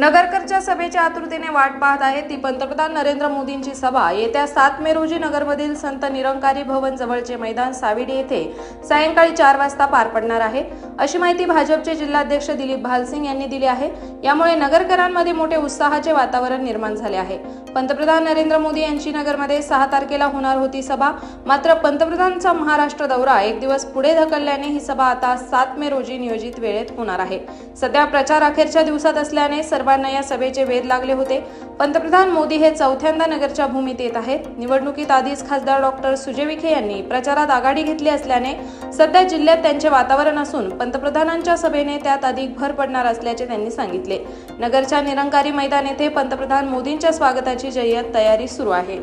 नगरकरच्या सभेच्या आतुरतेने वाट पाहत आहे ती पंतप्रधान नरेंद्र मोदींची सभा. येत्या सात मे रोजी नगरमधील संत निरंकारी भवन जवळचे मैदान साविडी येथे सायंकाळी चार वाजता पार पडणार आहे. अशी माहिती भाजपचे जिल्हाध्यक्ष दिलीप भालसिंग यांनी दिली आहे. यामुळे नगरकरांमध्ये मोठे उत्साहाचे वातावरण निर्माण झाले आहे. पंतप्रधान नरेंद्र मोदी यांची नगरमध्ये सहा तारखेला होणार होती सभा. मात्र पंतप्रधानांचा महाराष्ट्र दौरा एक दिवस पुढे ढकलल्याने ही सभा आता सात मे रोजी नियोजित वेळेत होणार आहे. सध्या प्रचार अखेरच्या दिवसात असल्याने सर्व सर्वांना या सभेचे वेध लागले होते. पंतप्रधान मोदी हे चौथ्यांदा नगरच्या भूमीत येत आहेत. निवडणुकीत आधीच खासदार डॉक्टर सुजय विखे यांनी प्रचारात आघाडी घेतली असल्याने सध्या जिल्ह्यात त्यांचे वातावरण असून पंतप्रधानांच्या सभेने त्यात अधिक भर पडणार असल्याचे त्यांनी सांगितले. नगरच्या निरंकारी मैदान येथे पंतप्रधान मोदींच्या स्वागताची जय्यत तयारी सुरू आहे.